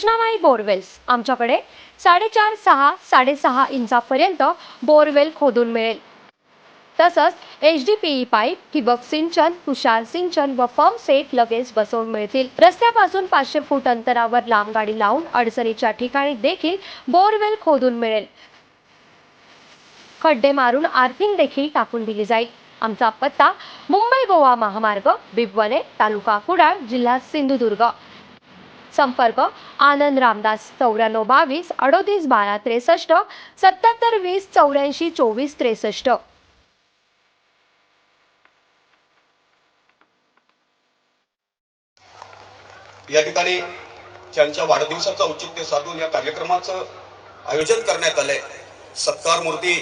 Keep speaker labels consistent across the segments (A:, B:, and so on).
A: कृष्णामाई borewells आमच्याकडे साडेचार सहा साडेसहा इंचापर्यंत बोरवेल खोदून मिळेल. तसंच H D P E pipe ठिबक सिंचन तुषार सिंचन व पंप सेट लगेच बसवून मिळतील. रस्त्यापासून पाचशे फूट अंतरावर लांब गाडी लावून अडचणीच्या ठिकाणी देखील बोरवेल खोदून मिळेल. खड्डे मारून आर्थिंग देखील टाकून दिली जाईल. आमचा पत्ता मुंबई गोवा महामार्ग बिबवणे तालुका कुडाळ जिल्हा सिंधुदुर्ग. संपर्क. आनंद रामदास चौऱ्याण्णव बावीस अडोतीस बारा त्रेसष्ट सत्याहत्तर वीस चौऱ्याऐंशी चोवीस त्रेसष्ट.
B: या ठिकाणी त्यांच्या वाढदिवसाचं औचित्य साधून या कार्यक्रमाचं आयोजन करण्यात आलंय सत्कार मूर्ती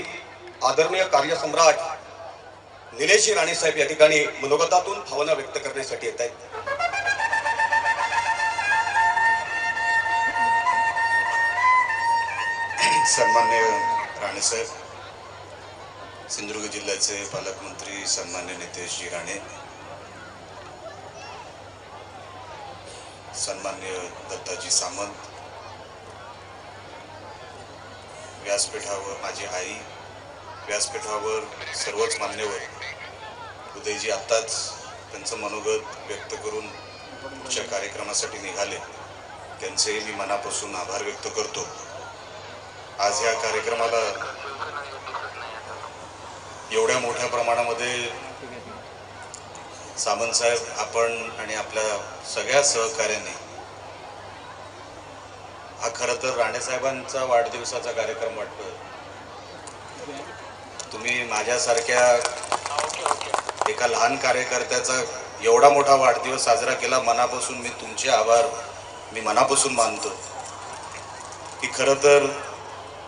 B: आदरणीय कार्यसम्राट निलेश राणे साहेब या ठिकाणी मनोगतातून भावना व्यक्त करण्यासाठी येत आहेत.
C: सन्मान्य राणेसाहेब सिंधुदुर्ग जिल्ह्याचे पालकमंत्री सन्मान्य नितेशजी राणे सन्मान्य दत्ताजी सामंत व्यासपीठावर माझी आई व्यासपीठावर सर्वच मान्यवर उदयजी आत्ताच त्यांचं मनोगत व्यक्त करून पुढच्या कार्यक्रमासाठी निघाले. त्यांचेही मी मनापासून आभार व्यक्त करतो. आज या कार्यक्रमाला एवढ्या मोठ्या प्रमाणामध्ये सामंतसाहेब आपण आणि आपल्या सगळ्या सहकार्याने हा खरं तर राणेसाहेबांचा वाढदिवसाचा कार्यक्रम वाटतोय. तुम्ही माझ्यासारख्या एका लहान कार्यकर्त्याचा एवढा मोठा वाढदिवस साजरा केला मनापासून मी तुमचे आभार मी मनापासून मानतो की खरं तर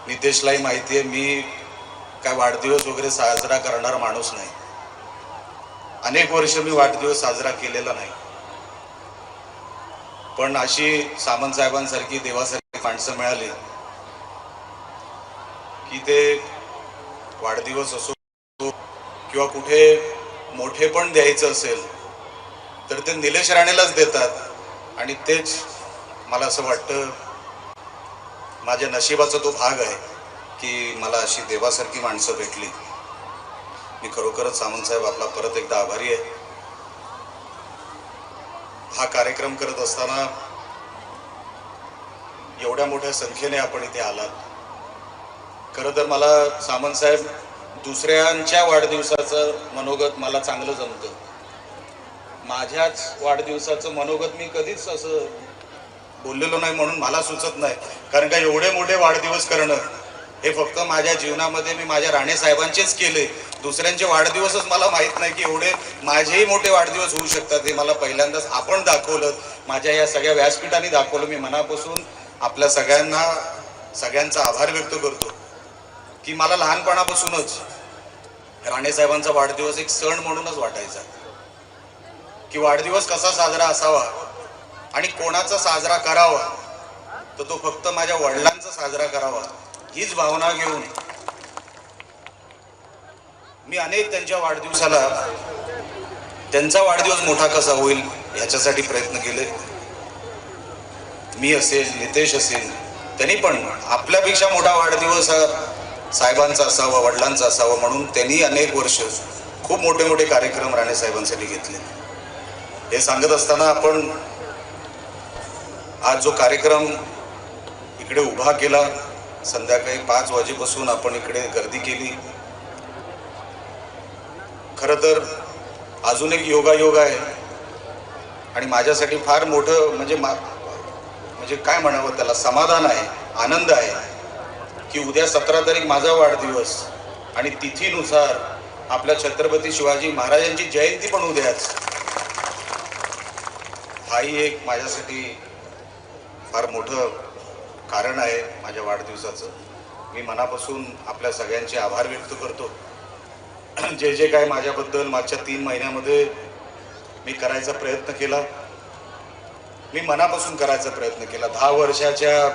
C: नितेशलाही माहिती आहे मी काय वाढदिवस वगैरे साजरा करणार माणूस नाही. अनेक वर्ष मी वाढदिवस साजरा केलेला नाही. पण अशी सामंत साहेबांसारखी देवासारखी माणसं मिळाली की ते वाढदिवस असो किंवा कुठे मोठे पण द्यायचं असेल तर ते निलेश राणेलाच देतात. आणि तेच मला असं वाटतं माझ्या नशिबाचा तो भाग आहे की मला अशी देवासारखी माणसं भेटली. मी खरोखरच सामंतसाहेब आपला परत एकदा आभारी आहे. हा कार्यक्रम करत असताना एवढ्या मोठ्या संख्येने आपण इथे आलात. खरं तर मला सामंत साहेब दुसऱ्यांच्या वाढदिवसाचं मनोगत मला चांगलं जमतं. माझ्याच वाढदिवसाचं मनोगत मी कधीच असं बोललेलो नाही म्हणून मला सुचत नाही. कारण का एवढे मोठे वाढदिवस करणं हे फक्त माझ्या जीवनामध्ये मी माझ्या राणे साहेबांचेच केले दुसऱ्यांचे वाढदिवसच मला माहीत नाही की एवढे माझेही मोठे वाढदिवस होऊ शकतात हे मला पहिल्यांदाच आपण दाखवलं. माझ्या या सगळ्या व्यासपीठाने दाखवलं. मी मनापासून आपल्या सगळ्यांना सगळ्यांचा आभार व्यक्त करतो. की मला लहानपणापासूनच राणे साहेबांचा वाढदिवस एक सण म्हणूनच वाटायचा. की वाढदिवस कसा साजरा असावा आणि कोणाचा साजरा करावा तर तो फक्त माझ्या वडिलांचा साजरा करावा हीच भावना घेऊन मी अनेक त्यांच्या वाढदिवसाला त्यांचा वाढदिवस मोठा कसा होईल याच्यासाठी प्रयत्न केले. मी असेल नितेश असेल त्यांनी पण आपल्यापेक्षा मोठा वाढदिवस हा साहेबांचा असावा वडिलांचा असावा म्हणून त्यांनी अनेक वर्ष खूप मोठे मोठे कार्यक्रम राणे साहेबांसाठी घेतले. हे सांगत असताना आपण आज जो कार्यक्रम इकडे उभा केला संध्याकाळी पाच वाजेपासून आपण इकडे गर्दी केली. खरं तर अजून एक योगायोग आहे. आणि माझ्यासाठी फार मोठं म्हणजे मा म्हणजे काय म्हणावं त्याला समाधान आहे आनंद आहे की उद्या सतरा तारीख माझा वाढदिवस. आणि तिथीनुसार आपल्या छत्रपती शिवाजी महाराजांची जयंती पण उद्याच. हाही एक माझ्यासाठी फार मोठं कारण आहे माझ्या वाढदिवसाचं. मी मनापासून आपल्या सगळ्यांचे आभार व्यक्त करतो. जे जे काय माझ्याबद्दल मागच्या तीन महिन्यामध्ये मी करायचा प्रयत्न केला मी मनापासून करायचा प्रयत्न केला. दहा वर्षाच्या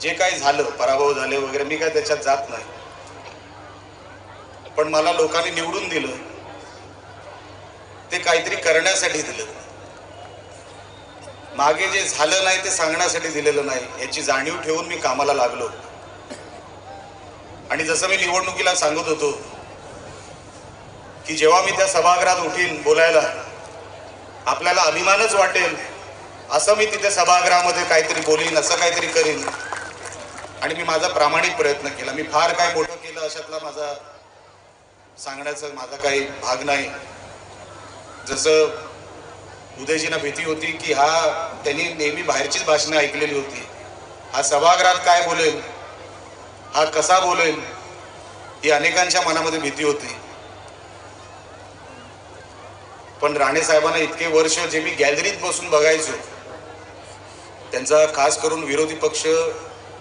C: जे काही झालं पराभव झाले वगैरे मी काय त्याच्यात जात नाही. पण मला लोकांनी निवडून दिलं ते काहीतरी करण्यासाठी दिलं. मागे जे झालं नाही ते सांगण्यासाठी दिलेलं नाही याची जाणीव ठेवून मी कामाला लागलो. आणि जसं मी निवडणुकीला सांगत होतो की जेव्हा मी त्या सभागृहात उठीन बोलायला आपल्याला अभिमानच वाटेल असं मी तिथे सभागृहामध्ये काहीतरी बोलीन असं काहीतरी करीन. आणि मी माझा प्रामाणिक प्रयत्न केला. मी फार काय मोठं केलं अशातला माझा सांगण्याचा माझा काही भाग नाही. जसं उदयजींना भीती होती की हा त्यांनी नेहमी बाहेरचीच भाषणं ऐकलेली होती. हा सभागृहात काय बोलेल? हा कसा बोलेल? ही अनेकांच्या मनामध्ये भीती होती. पण राणे साहेबांना इतके वर्ष जे मी गॅलरीत बसून बघायचो त्यांचा खास करून विरोधी पक्ष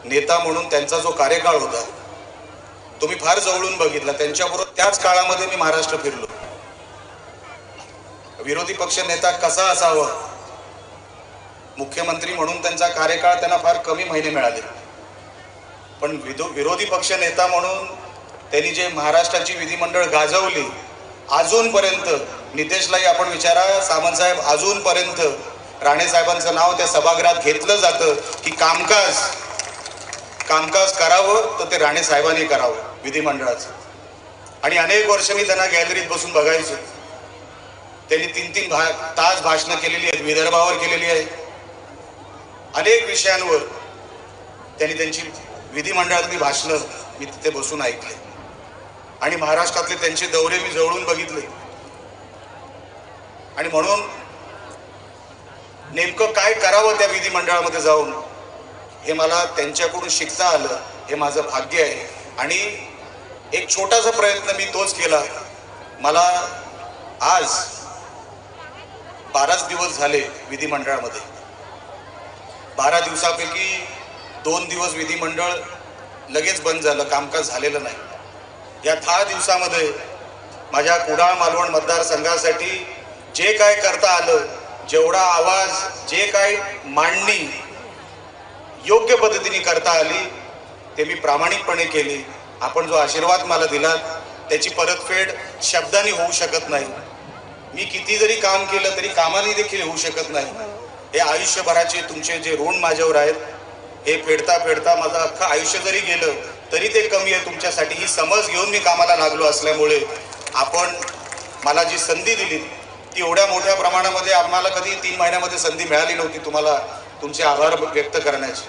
C: नेता म्हणून त्यांचा जो कार्यकाळ होता तो मी फार जवळून बघितला. त्यांच्याबरोबर त्याच काळामध्ये मी महाराष्ट्र फिरलो. विरोधी पक्ष नेता कसा असावा? मुख्यमंत्री म्हणून त्यांचा कार्यकाळ त्यांना फार कमी महिने मिळाले. पण विदो- विरोधी पक्ष नेता म्हणून त्यांनी जे महाराष्ट्राची विधिमंडळ गाजवली अजूनपर्यंत नितेशलाही आपण विचारा सामंतसाहेब अजूनपर्यंत राणेसाहेबांचं नाव त्या सभागृहात घेतलं जातं की कामकाज कामकाज करावं तर ते राणेसाहेबांनी करावं विधिमंडळाचं. आणि अनेक वर्ष मी त्यांना गॅलरीत बसून बघायचो. त्यांनी तीन तीन भा तास भाषणं केलेली आहेत विदर्भावर केलेली आहे. अनेक विषयांवर त्यांनी त्यांची विधिमंडळातली भाषणं मी तिथे बसून ऐकले. आणि महाराष्ट्रातले त्यांचे दौरे मी जवळून बघितले. आणि म्हणून नेमकं काय करावं त्या विधिमंडळामध्ये जाऊन हे मला त्यांच्याकडून शिकता आलं हे माझं भाग्य आहे. आणि एक छोटासा प्रयत्न मी तोच केला. मला आज बाराच दिवस झाले विधिमंडळामध्ये. बारा दिवसापैकी दोन दिवस विधिमंडळ लगेच बंद झालं कामकाज झालेलं नाही. या दहा दिवसामध्ये माझ्या कुडाळ मालवण मतदारसंघासाठी जे काय करता आलं जेवढा आवाज जे काय मांडणी योग्य पद्धतीने करता आली ते मी प्रामाणिकपणे केली. आपण जो आशीर्वाद मला दिला त्याची परतफेड शब्दांनी होऊ शकत नाही. मी किती जरी काम केलं तरी कामाने देखील होऊ शकत नाही. हे आयुष्यभराचे तुमचे जे ऋण माझ्यावर आहेत हे फेडता फेडता माझं अख्खं आयुष्य जरी गेलं तरी ते कमी आहे तुमच्यासाठी. ही समज घेऊन मी कामाला लागलो असल्यामुळे आपण मला जी संधी दिली ती एवढ्या मोठ्या प्रमाणामध्ये आम्हाला कधी तीन महिन्यामध्ये संधी मिळाली नव्हती तुम्हाला तुमचे आभार व्यक्त करण्याची.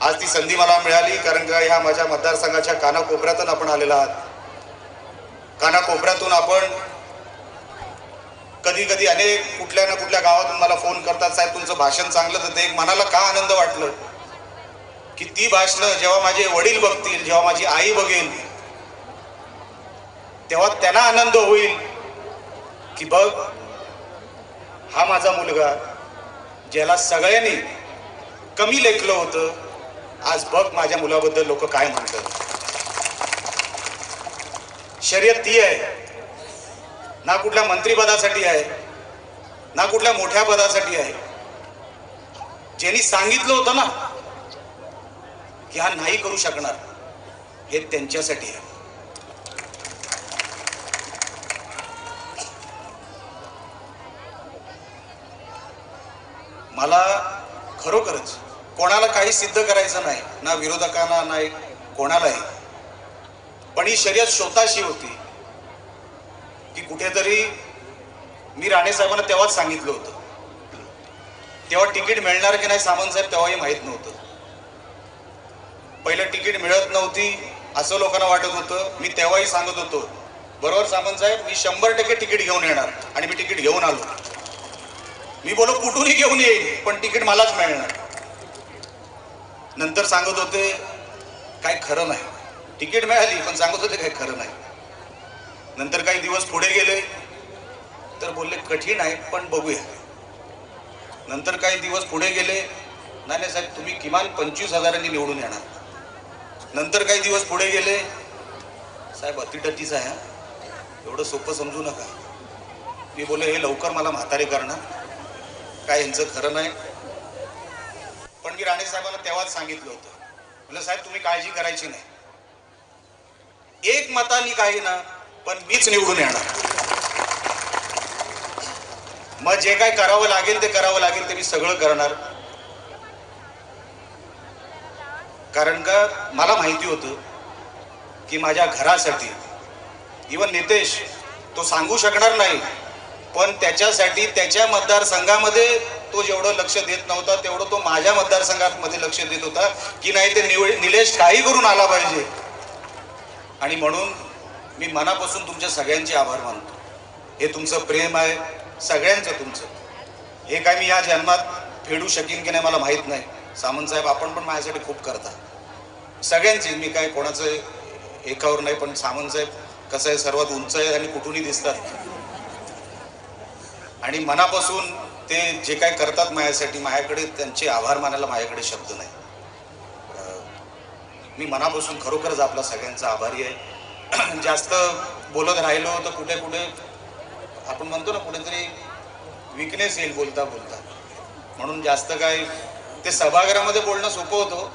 C: आज ती संधी मला मिळाली कारण का ह्या माझ्या मतदारसंघाच्या कानाकोपऱ्यातून आपण आलेला आहात. कानाकोपऱ्यातून आपण कधी कधी अनेक कुठल्या ना कुठल्या गावातून मला फोन करतात साहेब तुमचं भाषण चांगलं तर ते मनाला का आनंद वाटलं? की ती भाषणं जेव्हा माझे वडील बघतील जेव्हा माझी आई बघेल तेव्हा त्यांना आनंद होईल की बघ हा माझा मुलगा ज्याला सगळ्यांनी कमी लेखलं होतं आज बघ माझ्या मुलाबद्दल लोक काय म्हणतात. शर्यत ती आहे. ना कुठल्या मंत्रीपदासाठी आहे ना कुठल्या मोठ्या पदासाठी आहे. ज्यांनी सांगितलं होतं ना की हा नाही करू शकणार हे त्यांच्यासाठी आहे. मला खरोखरच कोणाला काही सिद्ध करायचं नाही ना विरोधकांना नाही कोणालाही. पण ही शर्यत स्वतःशी होती. कुठेतरी मी राणे साहेबांना तेव्हाच सांगितलं होतं. तेव्हा तिकीट मिळणार की नाही सामंत साहेब तेव्हाही माहीत नव्हतं. पहिलं तिकीट मिळत नव्हती असं लोकांना वाटत होतं. मी तेव्हाही सांगत होतो बरोबर सामंत साहेब मी शंभर टक्के तिकीट घेऊन येणार आणि मी तिकीट घेऊन आलो. मी बोलो कुठूनही घेऊन येईल पण तिकीट मलाच मिळणार. नंतर सांगत होते काय खरं नाही. तिकीट मिळाली पण सांगत होते काय खरं नाही. नंतर काही दिवस पुढे गेले तर बोलले कठीण आहे पण बघूया. नंतर काही दिवस पुढे गेले नाही नाही साहेब तुम्ही किमान पंचवीस हजारांनी निवडून येणार. नंतर काही दिवस पुढे गेले साहेब अतिटतीच आहे हा. एवढं सोपं समजू नका. मी बोले हे लवकर मला म्हातारे करणार. काय यांचं खरं नाही. पण मी राणे साहेबांना तेव्हाच सांगितलं होतं. म्हणलं साहेब तुम्ही काळजी करायची नाही. एक मतानी काही ना पण मीच निवडून येणार. मग जे काय करावं लागेल ते करावं लागेल ते मी सगळं करणार. कारण का मला माहिती होतं की माझ्या घरासाठी इवन नितेश तो सांगू शकणार नाही पण त्याच्यासाठी त्याच्या मतदारसंघामध्ये तो जेवढं लक्ष देत नव्हता तेवढं तो माझ्या मतदारसंघामध्ये लक्ष देत होता की नाही ते निवड निलेश काही करून आला पाहिजे. आणि म्हणून मी मनापासून तुमच्या सगळ्यांचे आभार मानतो. हे तुमचं प्रेम आहे सगळ्यांचं तुमचं. हे काय मी या जन्मात फेडू शकेन की नाही मला माहीत नाही. सामंत साहेब आपण पण माझ्यासाठी खूप करता सगळ्यांची मी काय कोणाचं एकावर नाही पण सामंत साहेब कसं आहे सर्वात उंच आहे आणि कुठूनही दिसतात. आणि मनापासून ते जे काय करतात माझ्यासाठी माझ्याकडे त्यांचे आभार मानायला माझ्याकडे शब्द नाही. मी मनापासून खरोखरच आपला सगळ्यांचा आभारी आहे. जास्त बोलत राहिलो तर कुठे कुठे आपण म्हणतो ना कुठेतरी विकनेस येईल बोलता बोलता. म्हणून जास्त काय ते सभागृहामध्ये बोलणं सोपं होतं.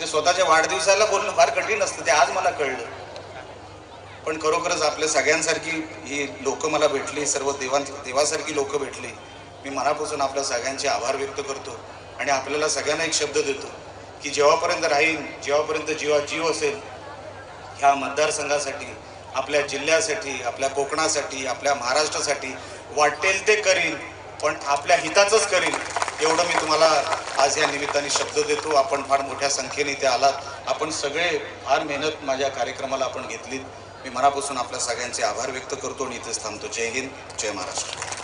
C: ते स्वतःच्या वाढदिवसाला बोलणं फार कठीण असतं ते आज मला कळलं. पण खरोखरच आपल्या सगळ्यांसारखी ही लोक मला भेटली सर्व देवां देवासारखी लोक भेटली. मी मनापासून आपल्या सगळ्यांचे आभार व्यक्त करतो आणि आपल्याला सगळ्यांना एक शब्द देतो की जेव्हापर्यंत राहीन जेव्हापर्यंत जीवा जीव असेल ह्या मतदारसंघासाठी आपल्या जिल्ह्यासाठी आपल्या कोकणासाठी आपल्या महाराष्ट्रासाठी वाटेल ते करीन पण आपल्या हिताचंच करीन एवढं मी तुम्हाला आज या निमित्ताने शब्द देतो. आपण फार मोठ्या संख्येने इथे आलात. आपण सगळे फार मेहनत माझ्या कार्यक्रमाला आपण घेतलीत. मी मनापासून आपल्या सगळ्यांचे आभार व्यक्त करतो आणि इथेच थांबतो. जय हिंद जय महाराष्ट्र.